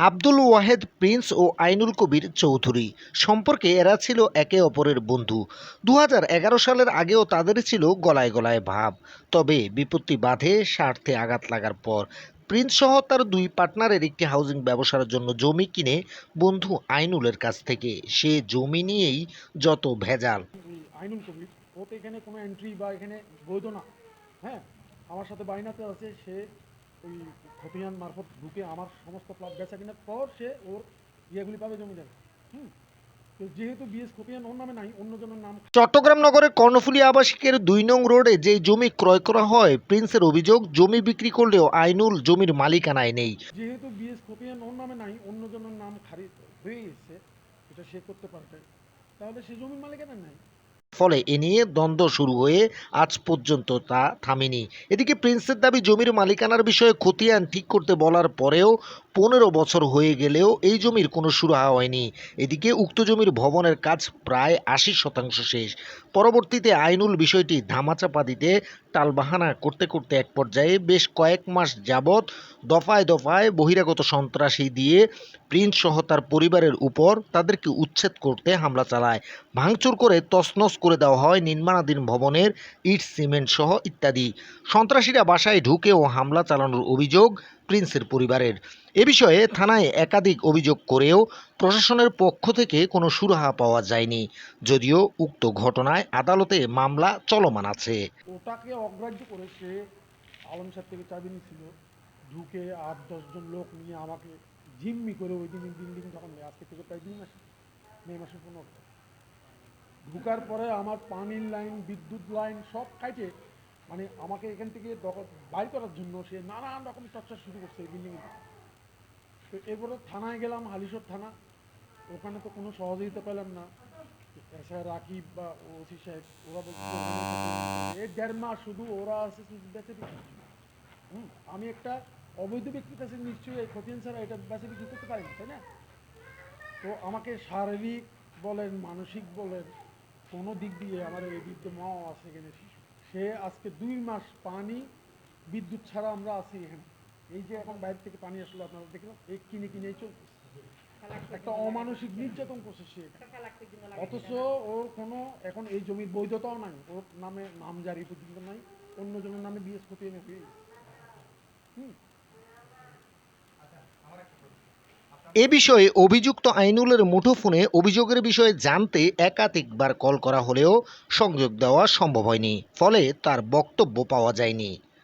Abdul Wahed, Prince ও আইনুল কবির চৌধুরী। সম্পর্কে এরা ছিল একে অপরের বন্ধু। দু হাজার এগারো সালের আগেও তাদের ছিল গলায় গলায় ভাব। তবে বিপত্তি বাধে স্বার্থে আঘাত লাগার পর প্রিন্স সহ তার দুই পার্টনারের একটি হাউজিং ব্যবসার জন্য জমি কিনে বন্ধু আইনুলের কাছ থেকে। সে জমি নিয়েই যত ভেজাল। আইনুল কবির ও তো এখানে কোনো এন্ট্রি বা এখানে বৈধ না। হ্যাঁ আমার সাথে বাইনাতে আছে, সে ওই খতিয়ান মারফত ঢুকে আমার সমস্ত প্লট বেচা কেনার পর সে ওর ইয়েগুলি পাবে জমি যাবে হুম? তো যেহেতু বিএস খতিয়ান নামে নাই অন্যজনের নাম চট্টগ্রাম নগরের কর্ণফুলী আবাসিকের দুই নং রোডে যে জমি ক্রয় করা হয় প্রিন্সের অভিযোগ জমি বিক্রি করলেও আইনুল জমির মালিকানায় নেই। যেহেতু বিএস খতিয়ান ওর নামে নাই অন্যজনের নাম খারিজ হয়ে গেছে এটা সে করতে পারবে। তাহলে সে জমির মালিকানা নাই? ফলে এ নিয়ে দ্বন্দ্ব শুরু হয়ে আজ পর্যন্ত তা থামেনি। এদিকে প্রিন্সের দাবি, জমির মালিকানার বিষয়ে খতিয়ান ঠিক করতে বলার পরেও পনেরো বছর হয়ে গেলেও এই জমির কোনো সুরাহা হয়নি। এদিকে উক্ত জমির ভবনের কাজ প্রায় আশি শতাংশ শেষ। পরবর্তীতে আইনুল বিষয়টি ধামাচাপা দিতে টালবাহানা করতে করতে এক পর্যায়ে বেশ কয়েক মাস যাবৎ দফায় দফায় বহিরাগত সন্ত্রাসী দিয়ে প্রিন্স সহ তার পরিবারের উপর তাদেরকে উচ্ছেদ করতে হামলা চালায়। ভাঙচুর করে তছনছ করে দেওয়া হয় নির্মাণাধীন ভবনের ইট, সিমেন্ট সহ ইত্যাদি। সন্ত্রাসীরা বাসায় ঢুকেও হামলা চালানোর অভিযোগ প্রিন্সের পরিবারের। এ বিষয়ে থানায় একাধিক অভিযোগ করেও প্রশাসনের পক্ষ থেকে কোনো সুরাহা পাওয়া যায়নি। যদিও উক্ত ঘটনায় আদালতে মামলা চলমান আছে। ওটাকে অগ্রাহ্য করে সে আলম সাহেব থেকে চাবি নিয়েছিল। ঢুকে আট দশজন লোক নিয়ে আমাকে জিম্মি করে ওই দিন বিল্ডিং যখন আজকে থেকে প্রায় দুই মে মাসের পনেরো ঢুকার পরে আমার পানির লাইন, বিদ্যুৎ লাইন সব কাটে মানে আমাকে এখান থেকে বাইর করার জন্য সে নানান রকম চর্চা শুরু করছে এই বিল্ডিংয়ে তো এরপরে থানায় গেলাম হালিশর থানা। ওখানে তো কোনো সহযোগিতা পেলাম না। এসআই রাকিব বা ওসি সাহেব, ওরা বলছে। এই দেড় মাস শুধু ওরা আছে হুম, আমি একটা অবৈধ ব্যক্তির কাছে নিশ্চয়ই এই খতিয়ান ছাড়া এটা বেঁচে বিক্রি করতে পারি তাই না? তো আমাকে শারীরিক বলেন, মানসিক বলেন কোনো দিক দিয়ে আমাদের এই বৃদ্ধ মাও আছে এখানে। সে আজকে দুই মাস পানি, বিদ্যুৎ ছাড়া আমরা আছি এখানে। এই যে এখন বাইরে থেকে পানি আসলো, আপনারা দেখলাম এই কিনে কিনেই চলতেছে। একটা অমানসিক নির্যাতন করছে সে। অথচ ওর কোনো, এখন এই জমির বৈধতাও নাই। ওর নামে নাম জারি পর্যন্ত নাই। অন্যজনের নামে বিএস খতিয়ে হয়ে হুম। এ বিষয়ে অভিযুক্ত আইনুলের মুঠোফোনে অভিযোগের বিষয়ে জানতে একাধিকবার কল করা হলেও সংযোগ দেওয়া সম্ভব হয়নি, ফলে তার বক্তব্য পাওয়া যায়নি।